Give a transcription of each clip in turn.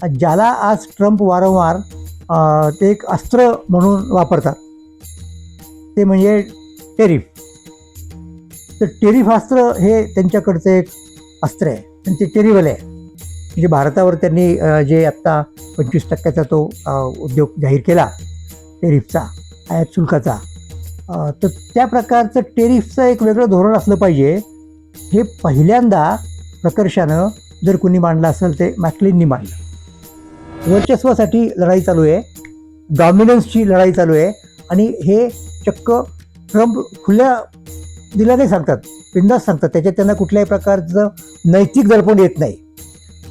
ज्याला आज ट्रम्प वारंवार ते एक अस्त्र म्हणून वापरतात. ते म्हणजे टेरिफ. तर टेरिफ अस्त्र हे त्यांच्याकडचं एक अस्त्र आहे. आणि ते टेरिबल आहे. म्हणजे भारतावर त्यांनी जे आत्ता पंचवीस टक्क्याचा तो उद्योग जाहीर केला टेरिफचा आयात शुल्काचा तर त्या प्रकारचं टेरिफचं एक वेगळं धोरण असलं पाहिजे. हे पहिल्यांदा प्रकर्षानं जर कुणी मांडलं असेल ते मॅकलिननी मांडलं. वर्चस्वासाठी लढाई चालू आहे. डॉमिनन्सची लढाई चालू आहे. आणि हे चक्क ट्रम्प खुल्या दिल्याने सांगतात बिंदास सांगतात. त्याच्यात त्यांना कुठल्याही प्रकारचं नैतिक दर्पण येत नाही.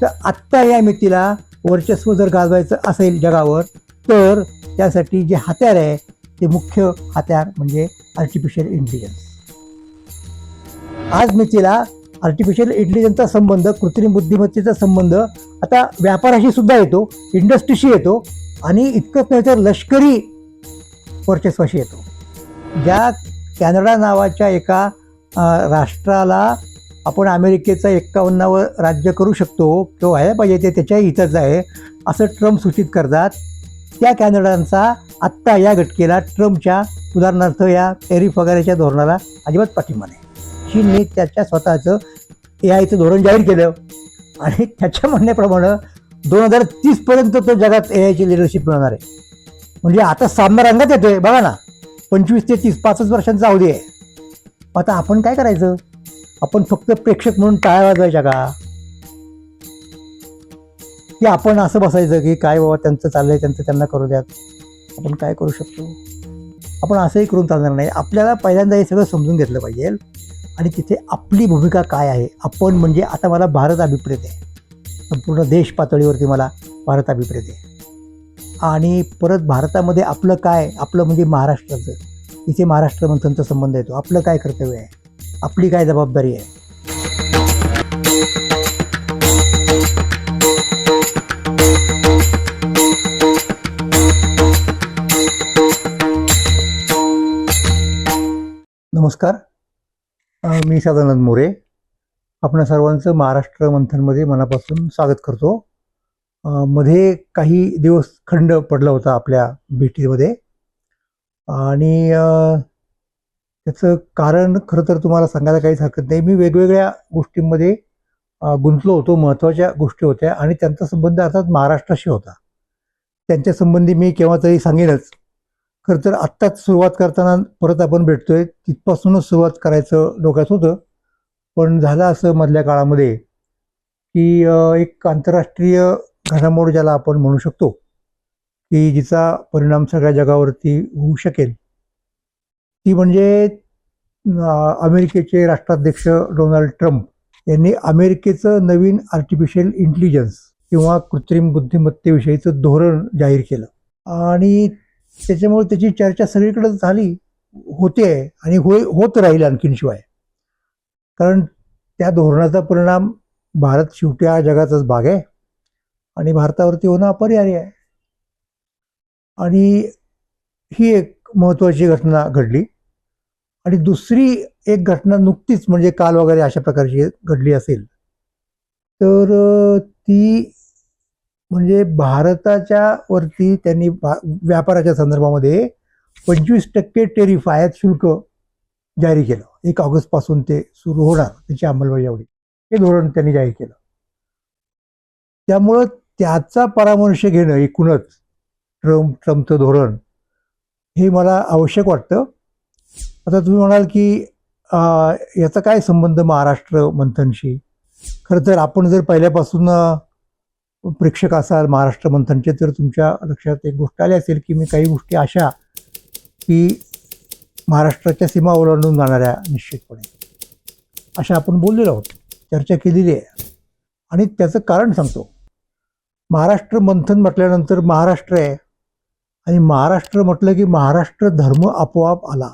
तर आत्ता या मितीला वर्चस्व जर गाजवायचं असेल जगावर तर त्यासाठी जे हत्यार आहे ते मुख्य हत्यार म्हणजे आर्टिफिशियल इंटेलिजन्स आज मितीला आर्टिफिशियल इंटेलिजन्सचा संबंध कृत्रिम बुद्धिमत्तेचा संबंध आता व्यापाराशी सुद्धा येतो इंडस्ट्रीशी येतो आणि इतकंच नाही तर लष्करी वर्चस्वाशी येतो. ज्या कॅनडा नावाच्या एका राष्ट्राला आपण अमेरिकेचं एक्कावन्नावं राज्य करू शकतो किंवा व्हायला पाहिजे ते त्याच्याही हितच आहे असं ट्रम्प सूचित करतात. त्या कॅनडांचा आत्ता या घटकेला ट्रम्पच्या उदाहरणार्थ या टेरिफ वगैरेच्या धोरणाला अजिबात पाठिंबा नाही. चीनने त्याच्या स्वतःचं ए आयचं धोरण जाहीर केलं. आणि त्याच्या म्हणण्याप्रमाणे दोन हजार तीसपर्यंत तो जगात ए आयची लिडरशिप मिळणार आहे. म्हणजे आता सामना रंगात येतोय बघा ना. पंचवीस ते तीस पाचच वर्षांचा अवधी आहे. आता आपण काय करायचं? आपण फक्त प्रेक्षक म्हणून टाळ्या वाजवायच्या का? की आपण असं बसायचं की काय बाबा त्यांचं चाललंय त्यांचं त्यांना करू द्यात. आपण काय करू शकतो? आपण असंही करून चालणार नाही. आपल्याला पहिल्यांदा हे सगळं समजून घेतलं पाहिजे. आणि तिथे आपली भूमिका काय आहे? आपण म्हणजे आता मला भारत अभिप्रेत आहे. संपूर्ण देश पातळीवरती मला भारत अभिप्रेत आहे. आणि परत भारतामध्ये आपलं काय? आपलं म्हणजे महाराष्ट्राचं. इथे महाराष्ट्र मंथनचा संबंध येतो. आपलं काय कर्तव्य आहे? आपली काय जबाबदारी आहे? नमस्कार. मी सदानंद मोरे. आपण सर्वांचं महाराष्ट्र मंथनमध्ये मनापासून स्वागत करतो. मध्ये काही दिवस खंड पडला होता आपल्या भेटीमध्ये. आणि त्याचं कारण खरं तर तुम्हाला सांगायला काहीच हरकत नाही. मी वेगवेगळ्या गोष्टींमध्ये गुंतलो होतो महत्त्वाच्या गोष्टी होत्या आणि त्यांचा संबंध अर्थात महाराष्ट्राशी होता. त्यांच्या संबंधी मी केव्हा तरी सांगेनच खरं तर आत्ताच सुरुवात करताना परत आपण भेटतोय. तिथपासूनच सुरुवात करायचं डोक्यात होतं. पण झालं असं मधल्या काळामध्ये की एक आंतरराष्ट्रीय घडामोड ज्याला आपण म्हणू शकतो की जिचा परिणाम सगळ्या जगावरती होऊ शकेल. ती म्हणजे अमेरिकेचे राष्ट्राध्यक्ष डोनाल्ड ट्रम्प यांनी अमेरिकेचं नवीन आर्टिफिशियल इंटेलिजन्स किंवा कृत्रिम बुद्धिमत्तेविषयीचं धोरण जाहीर केलं. आणि त्याच्यामुळे त्याची चर्चा सगळीकडे झाली होते आणि होय होत राहील आणखीन शिवाय. कारण त्या धोरणाचा परिणाम भारत शेवटी हा जगाचाच भाग आहे आणि भारतावरती होणं अपरिहार्य आहे. आणि ही एक महत्त्वाची घटना घडली आणि दुसरी एक घटना नुकतीच म्हणजे काल वगैरे अशा प्रकारची घडली असेल. तर ती म्हणजे भारताच्या वरती त्यांनी व्यापाराच्या संदर्भामध्ये पंचवीस टक्के टेरिफ आयात शुल्क जारी केलं. एक ऑगस्टपासून ते सुरू होणार त्याची अंमलबजावणी. हे धोरण त्यांनी जाहीर केलं. त्यामुळं त्याचा परामर्श घेणं एकूणच ट्रम्प ट्रम्पचं धोरण हे मला आवश्यक वाटतं. आता तुम्ही म्हणाल की याचा काय संबंध महाराष्ट्र मंथनशी? खरं तर आपण जर पहिल्यापासून प्रेक्षक असाल महाराष्ट्र मंथनचे तर तुमच्या लक्षात एक गोष्ट आली असेल की मी काही गोष्टी अशा की महाराष्ट्राच्या सीमा ओलांडून जाणाऱ्या निश्चितपणे. अशा आपण बोललेलो आहोत चर्चा केलेली आहे. आणि त्याचं कारण सांगतो. महाराष्ट्र मंथन म्हटल्यानंतर महाराष्ट्र आहे. आणि महाराष्ट्र म्हटलं की महाराष्ट्र धर्म आपोआप आला.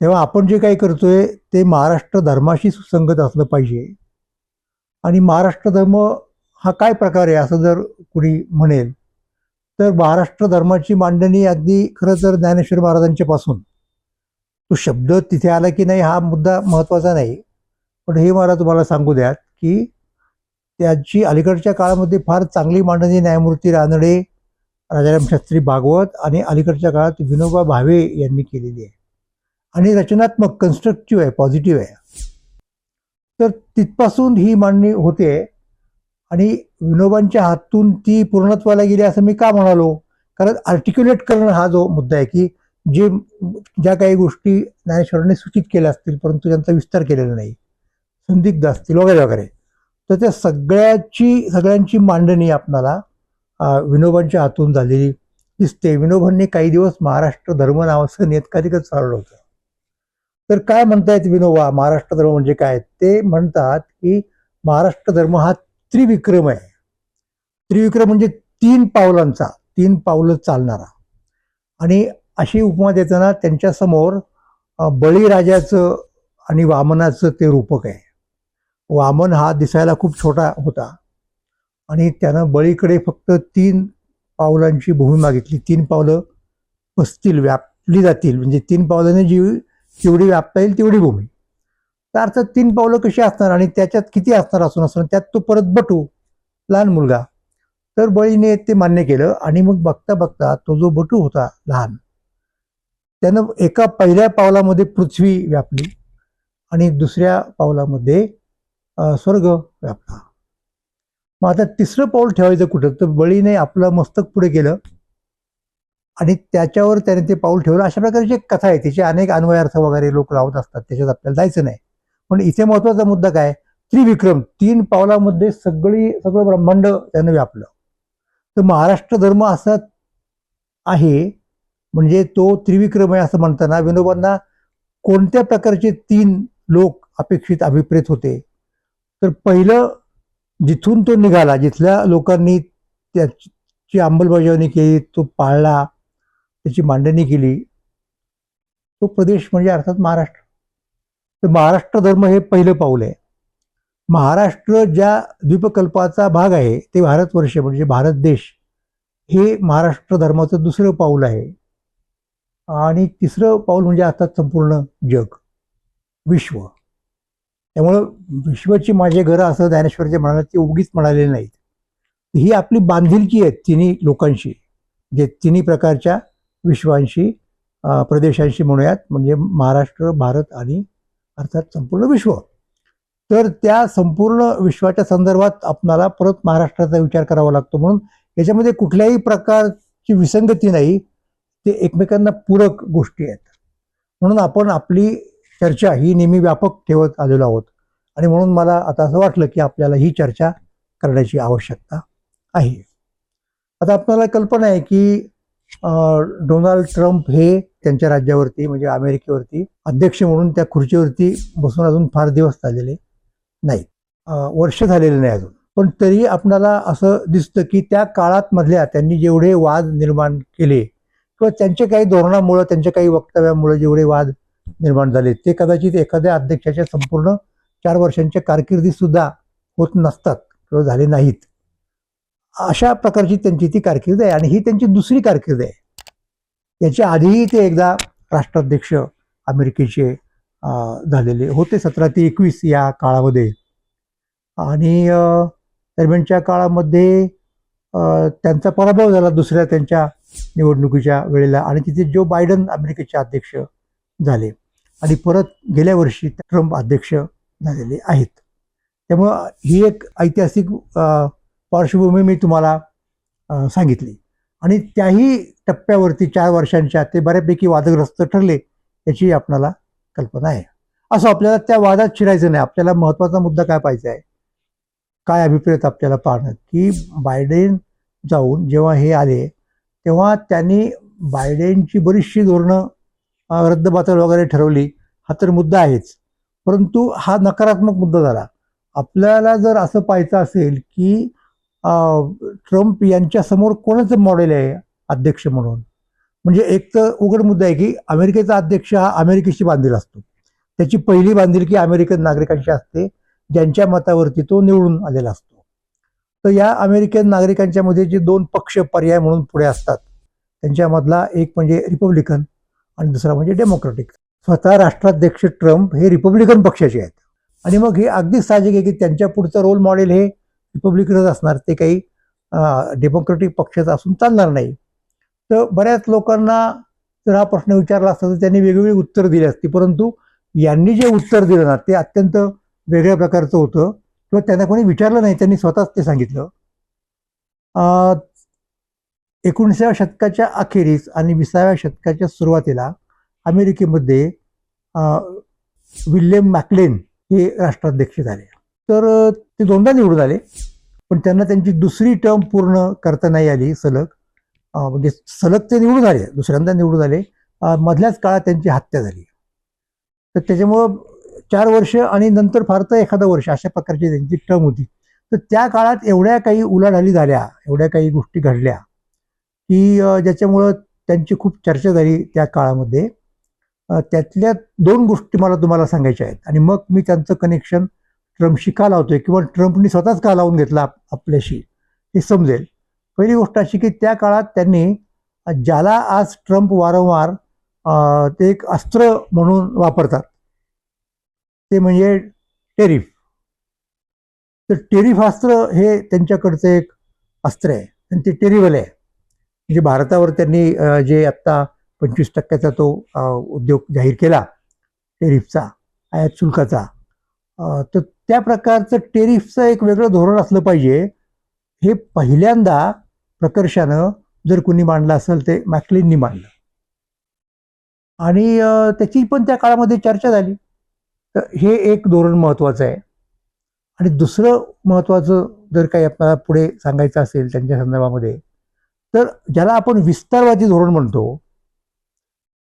तेव्हा आपण जे काही करतोय ते महाराष्ट्र धर्माशी सुसंगत असलं पाहिजे. आणि महाराष्ट्र धर्म हा काय प्रकार आहे असं जर कुणी म्हणेल तर महाराष्ट्र धर्माची मांडणी अगदी खरं तर ज्ञानेश्वर महाराजांच्या पासून. तो शब्द तिथे आला की नाही हा मुद्दा महत्त्वाचा नाही. पण हे मला तुम्हाला सांगू द्यात की त्याची अलीकडच्या काळामध्ये फार चांगली मांडणी न्यायमूर्ती रानडे राजाराम शास्त्री भागवत आणि अलीकडच्या काळात विनोबा भावे यांनी केलेली आहे. आणि रचनात्मक कन्स्ट्रक्टिव्ह आहे पॉझिटिव्ह आहे. तर तिथपासून ही मांडणी होते आणि विनोबांच्या हातून ती पूर्णत्वाला गेली असं मी का म्हणालो? कारण आर्टिक्युलेट करणं हा जो मुद्दा आहे की जे ज्या काही गोष्टी ज्ञानेश्वरांनी सूचित केल्या असतील परंतु त्यांचा विस्तार केलेला नाही. संदिग्ध असतील वगैरे वगैरे. तर त्या सगळ्याची सगळ्यांची मांडणी आपणाला विनोबांच्या हातून झालेली दिसते. विनोबांनी काही दिवस महाराष्ट्र धर्म नावाचं नियतकालिकच चालवलं होतं. तर काय म्हणतायत विनोबा? महाराष्ट्र धर्म म्हणजे काय? ते म्हणतात की महाराष्ट्र धर्म हा त्रिविक्रम आहे. त्रिविक्रम म्हणजे तीन पावलांचा तीन पावलं चालणारा. आणि अशी उपमा देताना त्यांच्यासमोर बळीराजाचं आणि वामनाचं ते रूपक आहे. वामन हा दिसायला खूप छोटा होता. आणि त्यानं बळीकडे फक्त तीन पावलांची भूमी मागितली. तीन पावलं बसतील व्यापली जातील. म्हणजे तीन पावलाने जी जेवढी व्यापता येईल तेवढी भूमी. तर अर्थात तीन पावलं कशी असणार आणि त्याच्यात किती असणार असून असणार त्यात तो परत बटू लहान मुलगा. तर बळीने ते मान्य केलं आणि मग बघता बघता तो जो बटू होता लहान त्यानं एका पहिल्या पावलामध्ये पृथ्वी व्यापली आणि दुसऱ्या पावलामध्ये स्वर्ग व्यापला. मग आता तिसरं पाऊल ठेवायचं कुठं? तर बळीने आपलं मस्तक पुढे केलं आणि त्याच्यावर त्याने ते पाऊल ठेवलं. अशा प्रकारची एक कथा आहे. तिचे अनेक अन्वयार्थ वगैरे लोक लावत असतात. त्याच्यात आपल्याला जायचं नाही. पण इथे महत्त्वाचा मुद्दा काय? त्रिविक्रम तीन पावलामध्ये सगळी सगळं ब्रह्मांड त्यानं व्यापलं. तर महाराष्ट्र धर्म असा आहे म्हणजे तो त्रिविक्रम आहे असं म्हणताना विनोबांना कोणत्या प्रकारचे तीन लोक अपेक्षित अभिप्रेत होते? तर पहिलं जिथून तो निघाला जिथल्या लोकांनी त्याची अंमलबजावणी केली तो पाळला त्याची मांडणी केली तो प्रदेश म्हणजे अर्थात महाराष्ट्र. तर महाराष्ट्र धर्म हे पहिलं पाऊल आहे. महाराष्ट्र ज्या द्वीपकल्पाचा भाग आहे ते भारतवर्ष म्हणजे भारत देश हे महाराष्ट्र धर्माचं दुसरं पाऊल आहे. आणि तिसरं पाऊल म्हणजे आता संपूर्ण जग विश्व. त्यामुळं विश्वाची माझे घरं असं ज्ञानेश्वरचे म्हणाले ते उगीच म्हणाले नाहीत. ही आपली बांधिलकी आहे तिन्ही लोकांशी जे तिन्ही प्रकारच्या विश्वांशी प्रदेशांशी म्हणूयात म्हणजे महाराष्ट्र भारत आणि अर्थात संपूर्ण विश्व. तर त्या संपूर्ण विश्वाच्या संदर्भात आपणाला परत महाराष्ट्राचा विचार करावा लागतो. म्हणून याच्यामध्ये कुठल्याही प्रकारची विसंगती नाही. ते एकमेकांना पूरक गोष्टी आहेत. म्हणून आपण आपली चर्चा ही नेहमी व्यापक ठेवत आलेलो आहोत. आणि म्हणून मला आता असं वाटलं की आपल्याला ही चर्चा करण्याची आवश्यकता आहे. आता आपल्याला कल्पना आहे की डोनाल्ड ट्रम्प हे त्यांच्या राज्यावरती म्हणजे अमेरिकेवरती अध्यक्ष म्हणून त्या खुर्चीवरती बसून अजून फार दिवस झालेले नाहीत. वर्ष झालेले नाही अजून. पण तरी आपणाला असं दिसतं की त्या काळात मधल्या त्यांनी जेवढे वाद निर्माण केले किंवा त्यांच्या काही धोरणामुळं त्यांच्या काही वक्तव्यामुळे जेवढे वाद निर्माण झाले ते कदाचित एखाद्या अध्यक्षाच्या संपूर्ण चार वर्षांच्या कारकिर्दीत सुद्धा होत नसतात किंवा झाले नाहीत. अशा प्रकारची त्यांची ती कारकीर्द आहे आणि ही त्यांची दुसरी कारकीर्द आहे. याच्या आधीही ते एकदा राष्ट्राध्यक्ष अमेरिकेचे झालेले होते सतरा ते एकवीस या काळामध्ये. आणि दरम्यानच्या काळामध्ये त्यांचा पराभव झाला दुसऱ्या त्यांच्या निवडणुकीच्या वेळेला आणि तिथे जो बायडन अमेरिकेचे अध्यक्ष झाले. आणि परत गेल्या वर्षी ट्रम्प अध्यक्ष झालेले आहेत. त्यामुळं ही एक ऐतिहासिक पार्श्वभूमी मी तुम्हाला सांगितली. आणि त्याही टप्प्यावरती चार वर्षांच्या ते बऱ्यापैकी वादग्रस्त ठरले याची आपणाला कल्पना आहे. असं आपल्याला त्या वादात शिरायचं नाही. आपल्याला महत्त्वाचा मुद्दा काय पाहिजे आहे? काय अभिप्रेत आपल्याला पाहणं? की बायडेन जाऊन जेव्हा हे आले तेव्हा त्यांनी बायडेनची बरीचशी धोरणं रद्दबातल वगैरे ठरवली. हा तर मुद्दा आहेच. परंतु हा नकारात्मक मुद्दा झाला. आपल्याला जर असं पाहायचं असेल की ट्रम्प यांच्यासमोर कोणाचं मॉडेल आहे अध्यक्ष म्हणून? म्हणजे एक तर उघड मुद्दा आहे की अमेरिकेचा अध्यक्ष हा अमेरिकेशी बांधील असतो. त्याची पहिली बांधिलकी अमेरिकन नागरिकांशी असते ज्यांच्या मतावरती तो निवडून आलेला असतो. तर या अमेरिकन नागरिकांच्या मध्ये जे दोन पक्ष पर्याय म्हणून पुढे असतात त्यांच्यामधला एक म्हणजे रिपब्लिकन आणि दुसरा म्हणजे डेमोक्रेटिक. स्वतः राष्ट्राध्यक्ष ट्रम्प हे रिपब्लिकन पक्षाचे आहेत. आणि मग हे अगदी साहजिक आहे की त्यांच्या पुढचं रोल मॉडेल हे रिपब्लिकनच असणार ते काही डेमोक्रेटिक पक्षाचा असून चालणार नाही. तर बऱ्याच लोकांना जर हा प्रश्न विचारला असता तर त्यांनी वेगवेगळी उत्तर दिली असती. परंतु यांनी जे उत्तर दिलं ना ते अत्यंत वेगळ्या प्रकारचं होतं. किंवा त्यांना कोणी विचारलं नाही त्यांनी स्वतःच ते सांगितलं. एकोणीसाव्या शतकाच्या अखेरीस आणि विसाव्या शतकाच्या सुरुवातीला अमेरिकेमध्ये विल्यम मॅकलेन हे राष्ट्राध्यक्ष झाले. तर ते दोनदा निवडून आले. पण त्यांना त्यांची दुसरी टर्म पूर्ण करता नाही आली सलग. म्हणजे सलग ते निवडून आले दुसऱ्यांदा निवडून आले. मधल्याच काळात त्यांची हत्या झाली. तर त्याच्यामुळं चार वर्ष आणि नंतर फार तर एखादं वर्ष अशा प्रकारची त्यांची टर्म होती. तर त्या काळात एवढ्या काही उलाढाली झाल्या एवढ्या काही गोष्टी घडल्या की ज्याच्यामुळं त्यांची खूप चर्चा झाली त्या काळामध्ये. त्यातल्या दोन गोष्टी मला तुम्हाला सांगायच्या आहेत. आणि मग मी त्यांचं कनेक्शन ट्रम्पशी का लावतोय किंवा ट्रम्पनी स्वतःच का लावून घेतला आपल्याशी हे समजेल. पहिली गोष्ट अशी की त्या काळात त्यांनी ज्याला आज ट्रम्प वारंवार ते एक अस्त्र म्हणून वापरतात ते म्हणजे टेरिफ. तर टेरिफ अस्त्र हे त्यांच्याकडचं एक अस्त्र आहे आणि ते टेरिबल आहे. म्हणजे भारतावर त्यांनी जे आत्ता पंचवीस टक्क्याचा तो उद्योग जाहीर केला टेरिफचा आयात शुल्काचा तर त्या प्रकारचं टेरिफचं एक वेगळं धोरण असलं पाहिजे. हे पहिल्यांदा प्रकर्षानं जर कुणी मांडलं असेल ते मॅकलिननी मांडलं. आणि त्याची पण त्या काळामध्ये चर्चा झाली. तर हे एक धोरण महत्त्वाचं आहे. आणि दुसरं महत्त्वाचं जर काही आपल्याला पुढे सांगायचं असेल त्यांच्या संदर्भामध्ये तर ज्याला आपण विस्तारवादी धोरण म्हणतो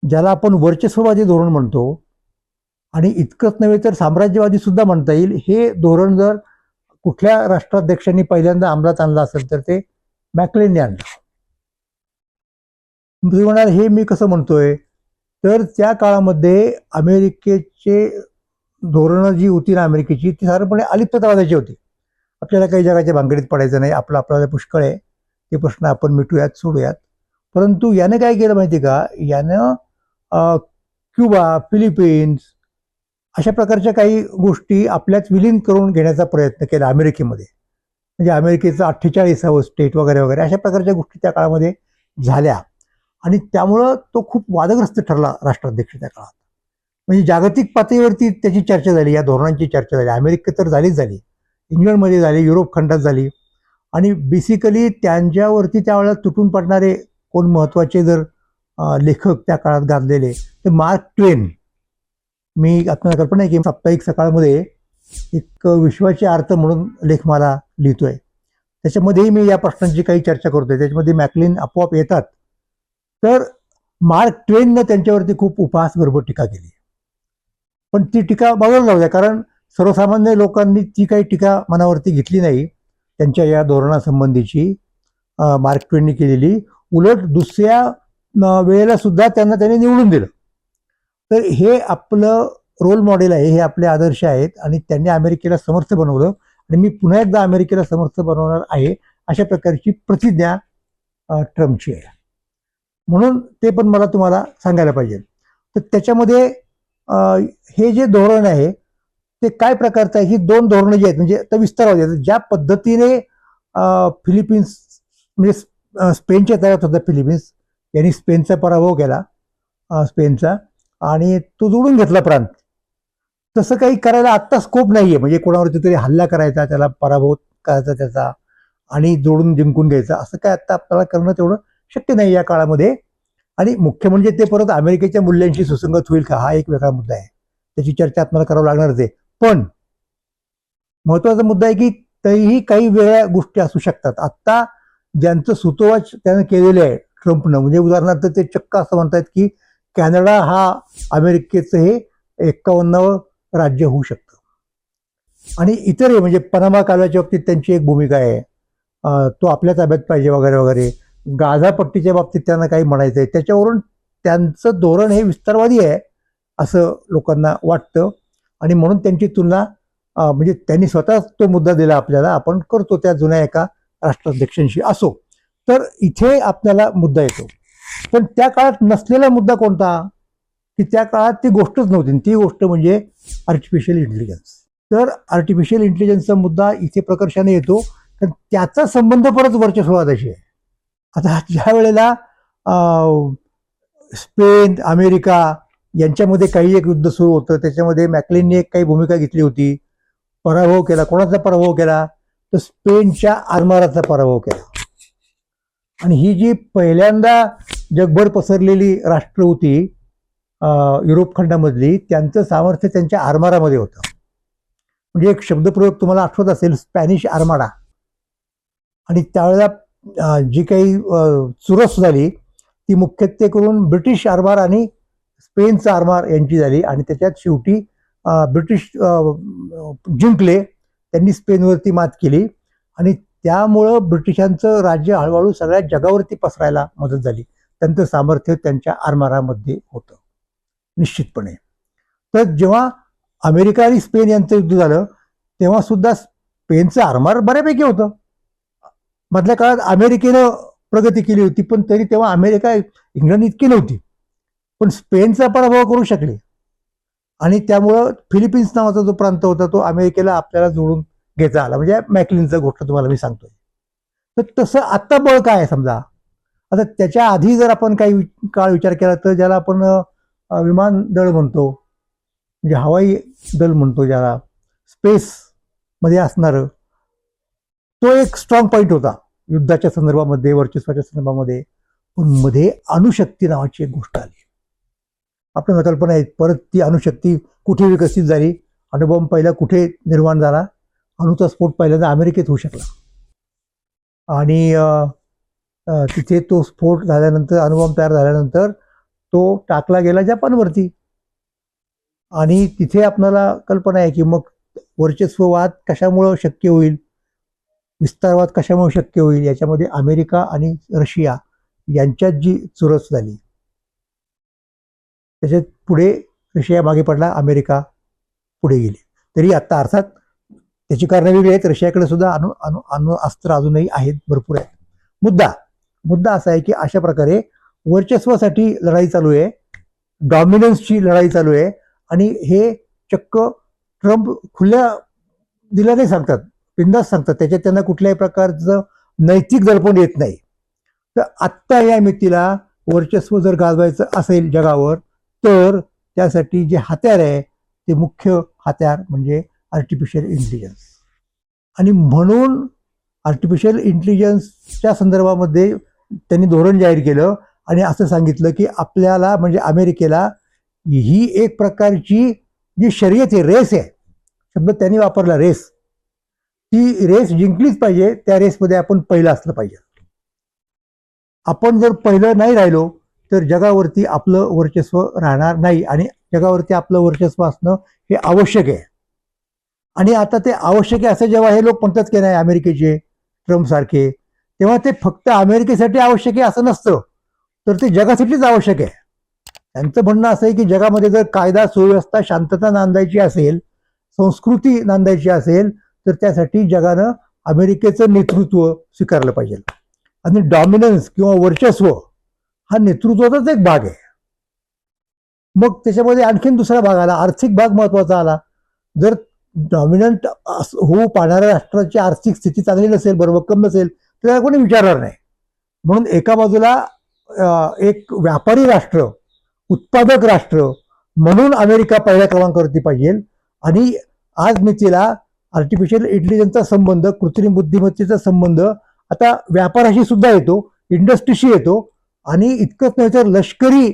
ज्याला आपण वर्चस्ववादी धोरण म्हणतो आणि इतकंच नव्हे तर साम्राज्यवादी सुद्धा म्हणता येईल. हे धोरण जर कुठल्या राष्ट्राध्यक्षांनी पहिल्यांदा अंमलात आणलं असेल तर ते मॅकलेनने आणलं. तुम्ही म्हणाल हे मी कसं म्हणतोय? तर त्या काळामध्ये अमेरिकेचे धोरणं जी होती ना अमेरिकेची ती साधारणपणे अलिप्ततावादाची होती. आपल्याला काही जगाच्या भांगडीत पडायचं नाही. आपलं आपल्याला पुष्कळ आहे. ते प्रश्न आपण मिटूयात सोडूयात. परंतु यानं काय केलं माहिती का? यानं क्युबा फिलिपिन्स अशा प्रकारच्या काही गोष्टी आपल्याच विलीन करून घेण्याचा प्रयत्न केला अमेरिकेमध्ये. म्हणजे अमेरिकेचं अठ्ठेचाळीसावं स्टेट वगैरे वगैरे अशा प्रकारच्या गोष्टी त्या काळामध्ये झाल्या. आणि त्यामुळं तो खूप वादग्रस्त ठरला राष्ट्राध्यक्ष त्या काळात. म्हणजे जागतिक पातळीवरती त्याची चर्चा झाली या धोरणांची चर्चा झाली. अमेरिकेत तर झालीच झाली. इंग्लंडमध्ये झाली युरोप खंडात झाली. आणि बेसिकली त्यांच्यावरती त्यावेळेला तुटून पडणारे कोण महत्त्वाचे जर लेखक त्या काळात गाजलेले तर मार्क ट्वेन. मी आपल्याला कल्पना आहे की साप्ताहिक सकाळमध्ये एक विश्वाचे अर्थ म्हणून लेख मला लिहितोय. त्याच्यामध्येही मी या प्रश्नांची काही चर्चा करतोय. त्याच्यामध्ये मॅकलिन आपोआप येतात. तर मार्क ट्वेननं त्यांच्यावरती खूप उपहास टीका केली. पण ती टीका बाजूला जाऊ द्या कारण सर्वसामान्य लोकांनी ती काही टीका मनावरती घेतली नाही. त्यांच्या या धोरणासंबंधीची मार्क ट्वेननी केलेली. उलट दुसऱ्या वेळेला सुद्धा त्यांना त्यांनी निवडून दिलं. तर हे आपलं रोल मॉडेल आहे हे आपले आदर्श आहेत आणि त्यांनी अमेरिकेला समर्थ बनवलं आणि मी पुन्हा एकदा अमेरिकेला समर्थ बनवणार आहे अशा प्रकारची प्रतिज्ञा ट्रम्पची आहे. म्हणून ते पण मला तुम्हाला सांगायला पाहिजे. तर त्याच्यामध्ये हे जे धोरण आहे ते काय प्रकारचं आहे? ही दोन धोरणं जी आहेत म्हणजे आता विस्तारावर आहेत ज्या पद्धतीने फिलिपिन्स म्हणजे स्पेनच्या तयार होता फिलिपिन्स यांनी स्पेनचा पराभव केला स्पेनचा. आणि तो जोडून घेतला प्रांत. तसं काही करायला आत्ता स्कोप नाहीये. म्हणजे कोणावरती तरी हल्ला करायचा त्याला पराभव करायचा त्याचा आणि जोडून जिंकून घ्यायचा. असं काय आत्ता आपल्याला करणं तेवढं शक्य नाही या काळामध्ये. आणि मुख्य म्हणजे ते परत अमेरिकेच्या मूल्यांशी सुसंगत होईल का? हा एक वेगळा मुद्दा आहे. त्याची चर्चा आपल्याला करावं लागणारच आहे. पण महत्त्वाचा मुद्दा आहे की तरीही काही वेगळ्या गोष्टी असू शकतात. आत्ता ज्यांचं सुतोवाच त्यानं केलेलं आहे ट्रम्पनं. म्हणजे उदाहरणार्थ ते चक्क असं म्हणतात की कॅनडा हा अमेरिकेचं हे एक्कावन्नावं राज्य होऊ शकतं. आणि इतरही म्हणजे पनामा कालव्याच्या बाबतीत त्यांची एक भूमिका आहे. तो आपल्या ताब्यात पाहिजे वगैरे वगैरे. गाझापट्टीच्या बाबतीत त्यांना काही म्हणायचं आहे. त्याच्यावरून त्यांचं धोरण हे विस्तारवादी आहे असं लोकांना वाटतं. आणि म्हणून त्यांची तुलना म्हणजे त्यांनी स्वतः तो मुद्दा दिला आपल्याला आपण करतो त्या जुन्या एका राष्ट्राध्यक्षांशी असो. तर इथे आपल्याला मुद्दा येतो. पण त्या काळात नसलेला मुद्दा कोणता? की त्या काळात ती गोष्टच नव्हती. आणि ती गोष्ट म्हणजे आर्टिफिशियल इंटेलिजन्स तर आर्टिफिशियल इंटेलिजन्सचा मुद्दा इथे प्रकर्षाने येतो. तर त्याचा संबंध परत वर्चस्वादाशी आहे. आता ज्या वेळेला स्पेन अमेरिका यांच्यामध्ये काही एक युद्ध सुरू होतं. त्याच्यामध्ये मॅकलिनने एक काही भूमिका घेतली होती. पराभव केला. कोणाचा पराभव केला? तर स्पेनच्या आरमाराचा पराभव केला. आणि ही जी पहिल्यांदा जगभर पसरलेली राष्ट्र होती युरोप खंडामधली त्यांचं सामर्थ्य त्यांच्या आरमारामध्ये होतं. म्हणजे एक शब्दप्रयोग तुम्हाला आठवत असेल स्पॅनिश आरमाडा. आणि त्यावेळेला जी काही चुरस झाली ती मुख्यत्वे करून ब्रिटिश आरमार आणि स्पेनचा आरमार यांची झाली. आणि त्याच्यात शेवटी ब्रिटिश जिंकले त्यांनी स्पेनवरती मात केली. आणि त्यामुळं ब्रिटिशांचं राज्य हळूहळू सगळ्या जगावरती पसरायला मदत झाली. त्यांचं सामर्थ्य त्यांच्या आरमारामध्ये होतं. निश्चितपणे. तर जेव्हा अमेरिका आणि स्पेन यांचं युद्ध झालं तेव्हा सुद्धा स्पेनचं आरमार बऱ्यापैकी होतं. मधल्या काळात अमेरिकेनं प्रगती केली होती पण तरी तेव्हा अमेरिका इंग्लंड इतकी नव्हती. पण स्पेनचा पराभव करू शकले. आणि त्यामुळं फिलिपिन्स नावाचा जो प्रांत होता तो अमेरिकेला आपल्याला जोडून घ्यायचा आला. म्हणजे मॅकलिनचा गोष्ट तुम्हाला मी सांगतोय. तर तसं आत्ता बळ काय आहे समजा? आता त्याच्या आधी जर आपण काही वि- काळ विचार केला तर ज्याला आपण विमान दळ म्हणतो म्हणजे हवाई दल म्हणतो ज्याला स्पेसमध्ये असणारं तो एक स्ट्रॉंग पॉईंट होता युद्धाच्या संदर्भामध्ये वर्चस्वाच्या संदर्भामध्ये. पण मध्ये अणुशक्ती नावाची एक गोष्ट आली. आपल्याला कल्पना आहे परत ती अणुशक्ती कुठे विकसित झाली? अणुबॉम्ब पहिला कुठे निर्माण झाला? अणुचा स्फोट पहिल्यांदा अमेरिकेत होऊ शकला. आणि तिथे तो स्फोट झाल्यानंतर अणुबॉम्ब तयार झाल्यानंतर तो टाकला गेला जपानवरती. आणि तिथे आपल्याला कल्पना आहे की मग वर्चस्ववाद कशामुळं शक्य होईल? विस्तारवाद कशामुळे शक्य होईल? याच्यामध्ये अमेरिका आणि रशिया यांच्यात जी चुरस झाली. त्याच्यात पुढे रशिया मागे पडला अमेरिका पुढे गेली. तरी आता अर्थात त्याची कारणं वेगळी आहेत. रशियाकडे सुद्धा अणु अणु अणु अस्त्र अजूनही आहेत भरपूर आहेत. मुद्दा मुद्दा असा आहे की अशा प्रकारे वर्चस्वासाठी लढाई चालू आहे. डॉमिनन्सची लढाई चालू आहे. आणि हे चक्क ट्रम्प खुल्या दिला नाही सांगतात बिंदास सांगतात. त्याच्यात त्यांना कुठल्याही प्रकारचं नैतिक दडपण येत नाही. तर आत्ता या मितीला वर्चस्व जर गाजवायचं असेल जगावर तर त्यासाठी जे हत्यार आहे ते मुख्य हत्यार म्हणजे आर्टिफिशियल इंटेलिजन्स आणि म्हणून आर्टिफिशियल इंटेलिजन्सच्या संदर्भामध्ये त्यांनी धोरण जाहीर केलं आणि असं सांगितलं की आपल्याला म्हणजे अमेरिकेला ही एक प्रकारची जी शर्यत आहे रेस आहे. शब्द त्यांनी वापरला रेस. ती रेस जिंकलीच पाहिजे त्या रेसमध्ये आपण पहिलं असलं पाहिजे. आपण जर पहिलं नाही राहिलो तर जगावरती आपलं वर्चस्व राहणार नाही आणि जगावरती आपलं वर्चस्व असणं हे आवश्यक आहे. आणि आता ते आवश्यक आहे असं जेव्हा हे लोक म्हणतात की नाही अमेरिकेचे ट्रम्प सारखे तेव्हा ते फक्त अमेरिकेसाठी आवश्यक आहे असं नसतं. तर ते जगासाठीच आवश्यक आहे. त्यांचं म्हणणं असं आहे की जगामध्ये जर कायदा सुव्यवस्था शांतता नांदायची असेल संस्कृती नांदायची असेल तर त्यासाठी जगानं अमेरिकेचं नेतृत्व स्वीकारलं पाहिजे. आणि डॉमिनन्स किंवा वर्चस्व हा नेतृत्वाचाच एक भाग आहे. मग त्याच्यामध्ये आणखीन दुसरा भाग आला आर्थिक भाग महत्त्वाचा आला. जर डॉमिनंट होऊ पाहणाऱ्या राष्ट्राची आर्थिक स्थिती चांगली नसेल बरोबर कम नसेल त्याला कोणी विचारणार नाही. म्हणून एका बाजूला एक व्यापारी राष्ट्र उत्पादक राष्ट्र म्हणून अमेरिका पहिल्या क्रमांकावरती पाहिजे. आणि आज मितीला आर्टिफिशियल इंटेलिजन्सचा संबंध कृत्रिम बुद्धिमत्तेचा संबंध आता व्यापाराशी सुद्धा येतो इंडस्ट्रीशी येतो आणि इतकंच नाही तर लष्करी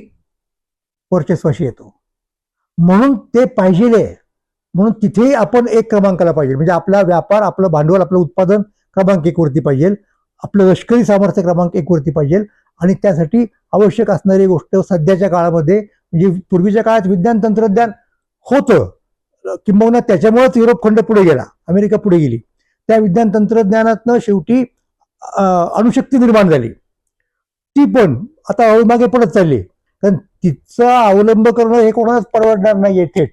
वर्चस्वाशी येतो. म्हणून ते पाहिजे आहे म्हणून तिथेही आपण एक क्रमांकाला पाहिजे. म्हणजे आपला व्यापार आपलं भांडवल आपलं उत्पादन क्रमांक एकवरती पाहिजे. आपलं लष्करी सामर्थ्य क्रमांक एक वरती पाहिजे. आणि त्यासाठी आवश्यक असणारी गोष्ट सध्याच्या काळामध्ये म्हणजे पूर्वीच्या काळात विज्ञान तंत्रज्ञान होतं. किंबहुना त्याच्यामुळेच युरोप खंड पुढे गेला. अमेरिका पुढे गेली. त्या विज्ञान तंत्रज्ञानातनं शेवटी अणुशक्ती निर्माण झाली. ती पण आता मागे पडत चालली. कारण तिचा अवलंब करणं हे कोणालाच परवडणार नाहीये थेट.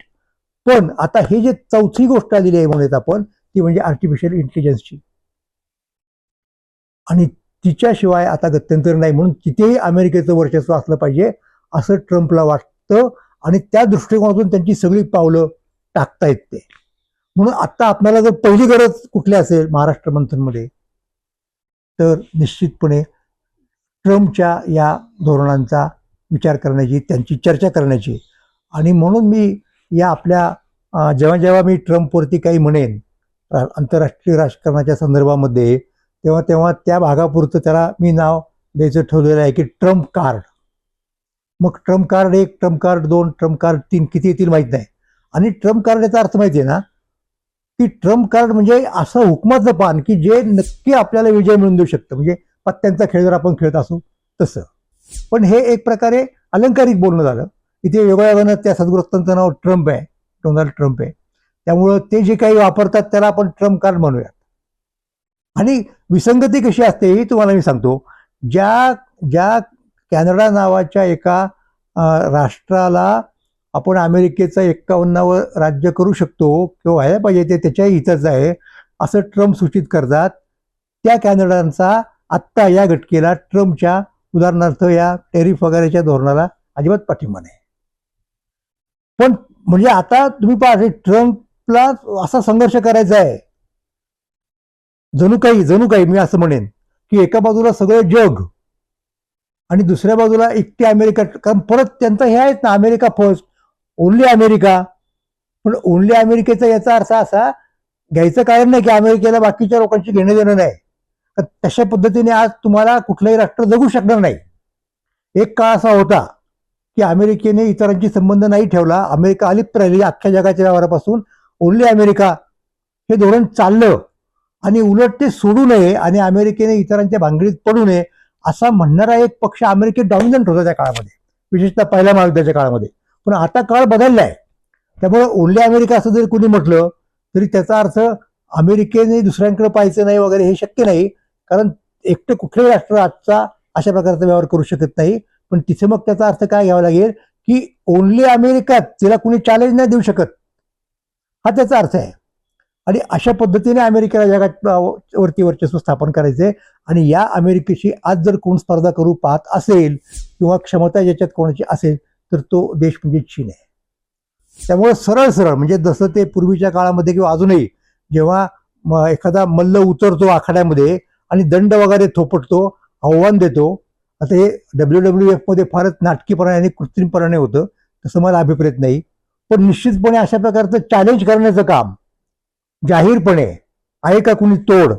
पण आता हे जे चौथी गोष्ट आलेली आहे म्हणत आपण ती म्हणजे आर्टिफिशियल इंटेलिजन्सची आणि तिच्याशिवाय आता गत्यंतर नाही म्हणून तिथेही अमेरिकेचं वर्चस्व असलं पाहिजे असं ट्रम्पला वाटतं आणि त्या दृष्टिकोनातून त्यांची सगळी पावलं टाकतायत ते. म्हणून आता आपल्याला जर पहिली गरज कुठली असेल महाराष्ट्र मंथनमध्ये तर निश्चितपणे ट्रम्पच्या या धोरणांचा विचार करण्याची त्यांची चर्चा करण्याची. आणि म्हणून मी या आपल्या जेव्हा जेव्हा मी ट्रम्पवरती काही म्हणेन आंतरराष्ट्रीय राजकारणाच्या संदर्भामध्ये तेव्हा तेव्हा त्या भागापुरतं त्याला मी नाव द्यायचं ठेवलेलं आहे की ट्रम्प कार्ड. मग ट्रम्प कार्ड एक ट्रम्प कार्ड दोन ट्रम्प कार्ड तीन किती येतील माहीत नाही. आणि ट्रम्प कार्ड याचा अर्थ माहिती आहे ना की ट्रम्प कार्ड म्हणजे असं हुकमाचं पान की जे नक्की आपल्याला विजय मिळून देऊ शकतं. म्हणजे पत्त्यांचा खेळ जर आपण खेळत असू तसं. पण हे एक प्रकारे अलंकारिक बोलणं झालं. इथे योगायोगानं त्या सद्ग्रस्तांचं नाव ट्रम्प आहे. डोनाल्ड ट्रम्प आहे. त्यामुळं ते जे काही वापरतात त्याला आपण ट्रम्प कार्ड म्हणूया. आणि विसंगती कशी असते ही तुम्हाला मी सांगतो. ज्या ज्या कॅनडा नावाच्या एका राष्ट्राला आपण अमेरिकेचं एक्कावन्नावं राज्य करू शकतो किंवा व्हायला पाहिजे ते त्याच्याही हितच आहे असं ट्रम्प सूचित करतात. त्या कॅनडांचा आत्ता या घटकेला ट्रम्पच्या उदाहरणार्थ या टेरिफ वगैरेच्या धोरणाला अजिबात पाठिंबा नाही. पण म्हणजे आता तुम्ही पहा ट्रम्पला असा संघर्ष करायचा आहे. जणू काही जणू काही मी असं म्हणेन की एका बाजूला सगळं जग आणि दुसऱ्या बाजूला एकटी अमेरिका कारण परत त्यांचं हे आहेत ना अमेरिका फर्स्ट ओनली अमेरिका. पण ओनली अमेरिकेचा याचा अर्थ असा घ्यायचं कारण नाही की अमेरिकेला बाकीच्या लोकांची घेणं देणं नाही. तर तशा पद्धतीने आज तुम्हाला कुठलंही राष्ट्र जगू शकणार नाही. एक काळ असा होता की अमेरिकेने इतरांशी संबंध नाही ठेवला. अमेरिका अलिप्त राहिली अख्ख्या जगाच्या व्यवहारापासून. ओनली अमेरिका हे धोरण चाललं. आणि उलट ते सोडू नये आणि अमेरिकेने इतरांच्या भांगडीत पडू नये असा म्हणणारा एक पक्ष अमेरिकेत डॉमिनंट होता त्या काळामध्ये विशेषतः पहिल्या महायुद्धाच्या काळामध्ये. पण आता काळ बदलला आहे त्यामुळे ओनली अमेरिका असं जरी कुणी म्हटलं तरी त्याचा अर्थ अमेरिकेने दुसऱ्यांकडे पाहायचं नाही वगैरे हे शक्य नाही कारण एकटं कुठलंही राष्ट्र आजचा अशा प्रकारचा व्यवहार करू शकत नाही. पण तिथे मग त्याचा अर्थ काय घ्यावा लागेल की ओनली अमेरिकात तिला कुणी चॅलेंज नाही देऊ शकत. हा त्याचा अर्थ आहे. आणि अशा पद्धतीने अमेरिकेला जगात वरती वर्चस्व स्थापन करायचे. आणि या अमेरिकेशी आज जर कोण स्पर्धा करू पाहत असेल किंवा क्षमता ज्याच्यात कोणाची असेल तर तो देश म्हणजे चीन आहे. त्यामुळे सरळ सरळ म्हणजे जसं ते पूर्वीच्या काळामध्ये किंवा अजूनही जेव्हा एखादा मल्ल उतरतो आखाड्यामध्ये आणि दंड वगैरे थोपटतो आव्हान देतो आता हे डब्ल्यू डब्ल्यू एफमध्ये फारच नाटकीपणाने आणि कृत्रिमपणाने होतं तसं मला अभिप्रेत नाही. पण निश्चितपणे अशा प्रकारचं चॅलेंज करण्याचं काम जाहीरपणे आहे का कुणी तोड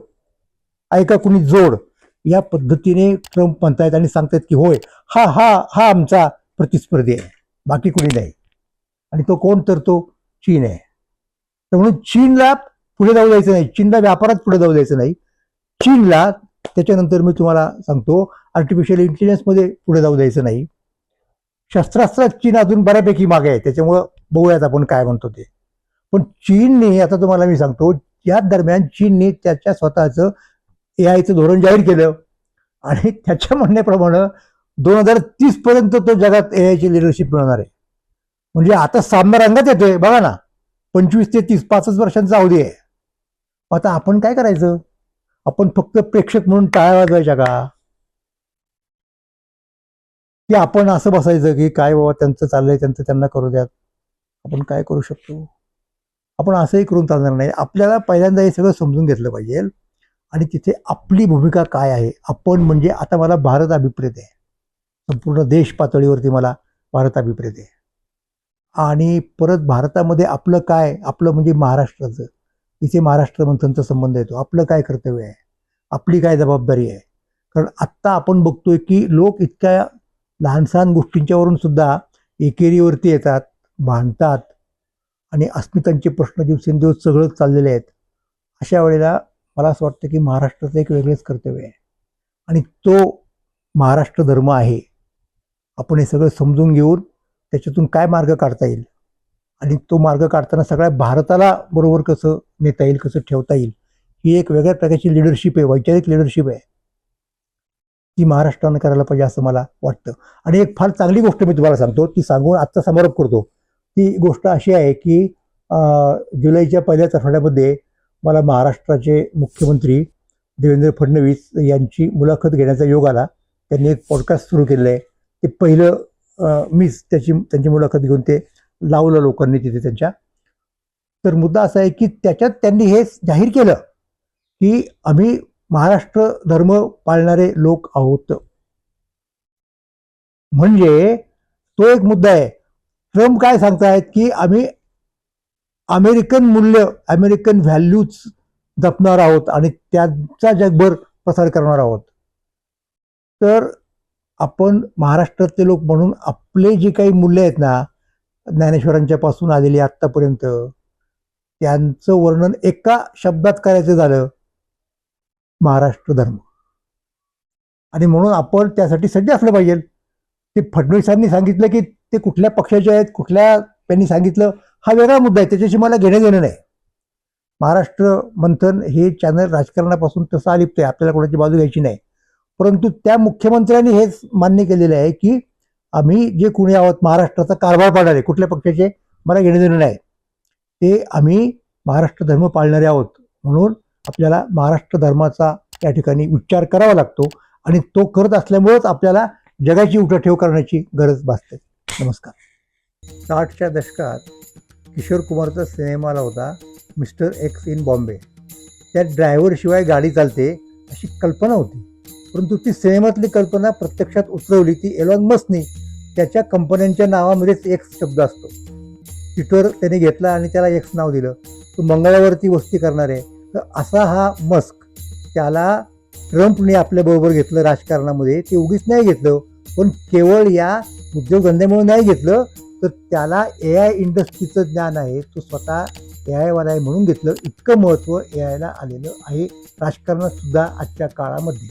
आहे का कुणी जोड या पद्धतीने ट्रम्प म्हणतायत आणि सांगतायत की होय हा हा हा आमचा प्रतिस्पर्धी आहे बाकी कुणी नाही. आणि तो कोण तर तो चीन आहे. तर म्हणून चीनला पुढे जाऊ द्यायचं नाही चीनला व्यापारात पुढे जाऊ द्यायचं नाही. चीनला त्याच्यानंतर मी तुम्हाला सांगतो आर्टिफिशियल इंटेलिजन्समध्ये पुढे जाऊ द्यायचं नाही. शस्त्रास्त्रात चीन अजून बऱ्यापैकी मागे आहे त्याच्यामुळं बघूयात आपण काय म्हणतो ते. पण चीनने आता तुम्हाला मी सांगतो या दरम्यान चीनने त्याच्या स्वतःचं ए आयचं धोरण जाहीर केलं. आणि त्याच्या म्हणण्याप्रमाणे दोन हजार तीस पर्यंत तो जगात ए आयची लिडरशिप मिळणार आहे. म्हणजे आता सामना रंगात येतोय बघा ना. पंचवीस ते तीस पाचच वर्षांचा अवधी आहे. आता आपण काय करायचं? आपण फक्त प्रेक्षक म्हणून टाळ्या वाजवायच्या का? की आपण असं बसायचं की काय बाबा त्यांचं चाललंय त्यांचं त्यांना करू द्यात. आपण काय करू शकतो? आपण असंही करून चालणार नाही. आपल्याला पहिल्यांदा हे सगळं समजून घेतलं पाहिजे. आणि तिथे आपली भूमिका काय आहे? आपण म्हणजे आता मला भारत अभिप्रेत आहे. संपूर्ण देश पातळीवरती मला भारत अभिप्रेत आहे. आणि परत भारतामध्ये आपलं काय? आपलं म्हणजे महाराष्ट्राचं. इथे महाराष्ट्र मंथनचा संबंध येतो. आपलं काय कर्तव्य आहे? आपली काय जबाबदारी आहे? कारण आत्ता आपण बघतोय की लोक इतक्या लहानसहान गोष्टींच्यावरून सुद्धा एकेरीवरती येतात भांडतात आणि अस्मितांचे प्रश्न दिवसेंदिवस सगळं चाललेले आहेत अशा वेळेला मला असं वाटतं की महाराष्ट्राचं एक वेगळंच कर्तव्य आहे. आणि तो महाराष्ट्र धर्म आहे आपण हे सगळं समजून घेऊन त्याच्यातून काय मार्ग काढता येईल? आणि तो मार्ग काढताना सगळ्या भारताला बरोबर कसं नेता येईल कसं ठेवता येईल ही एक वेगळ्या प्रकारची लिडरशिप आहे वैचारिक लिडरशिप आहे. ती महाराष्ट्रानं करायला पाहिजे असं मला वाटतं. आणि एक फार चांगली गोष्ट मी तुम्हाला सांगतो ती सांगून आत्ता समारोप करतो. ती गोष्ट अशी आहे की जुलैच्या पहिल्याच आठवड्यामध्ये मला महाराष्ट्राचे मुख्यमंत्री देवेंद्र फडणवीस यांची मुलाखत घेण्याचा योग आला. त्यांनी एक पॉडकास्ट सुरू केलेलं आहे. ते पहिलं मीच त्याची त्यांची मुलाखत घेऊन ते लावलं लोकांनी तिथे त्यांच्या. तर मुद्दा असा आहे की त्याच्यात त्यांनी हे जाहीर केलं की आम्ही महाराष्ट्र धर्म पाळणारे लोक आहोत. म्हणजे तो एक मुद्दा आहे. ट्रम्प काय सांगतायत की आम्ही अमेरिकन मूल्य अमेरिकन व्हॅल्यूज जपणार आहोत आणि त्यांचा जगभर प्रसार करणार आहोत. तर आपण महाराष्ट्रातले लोक म्हणून आपले जे काही मूल्य आहेत ना ज्ञानेश्वरांच्या पासून आलेली आत्तापर्यंत त्यांचं वर्णन एका शब्दात करायचं झालं महाराष्ट्र धर्म. आणि म्हणून आपण त्यासाठी सज्ज असलं पाहिजे. ते फडणवीसांनी सांगितलं की ते कुठल्या पक्षाचे आहेत कुठल्या त्यांनी सांगितलं हा वेगळा मुद्दा आहे. त्याच्याशी मला घेणं देणं नाही. महाराष्ट्र मंथन हे चॅनल राजकारणापासून तसं अलिप्त आहे. आपल्याला कोणाची बाजू घ्यायची नाही. परंतु त्या मुख्यमंत्र्यांनी हेच मान्य केलेलं आहे की आम्ही जे कुणी आहोत महाराष्ट्राचा कारभार पाडणारे कुठल्या पक्षाचे मला घेणं देणं नाही. ते आम्ही महाराष्ट्र धर्म पाळणारे आहोत म्हणून आपल्याला महाराष्ट्र धर्माचा त्या ठिकाणी उच्चार करावा लागतो आणि तो करत असल्यामुळेच आपल्याला जगाची उठाठेव करण्याची गरज भासते. नमस्कार. साठच्या दशकात किशोर कुमारचा सिनेमा आला होता मिस्टर एक्स इन बॉम्बे. त्या ड्रायव्हरशिवाय गाडी चालते अशी कल्पना होती. परंतु ती सिनेमातली कल्पना प्रत्यक्षात उतरवली ती एलॉन मस्कनी त्याच्या कंपन्यांच्या नावामध्येच एक्स शब्द असतो. ट्विटर त्याने घेतला आणि त्याला एक्स नाव दिलं. तो मंगळावरती वस्ती करणार. आहे तर असा हा मस्क त्याला ट्रम्पने आपल्याबरोबर घेतलं राजकारणामध्ये ते उगीच नाही घेतलं पण केवळ या उद्योगधंद्यामुळे नाही घेतलं तर त्याला ए आय इंडस्ट्रीचं ज्ञान आहे तो स्वतः ए आयवाला आहे म्हणून घेतलं. इतकं महत्त्व ए आयला आलेलं आहे. राजकारणात सुद्धा आजच्या काळामध्ये.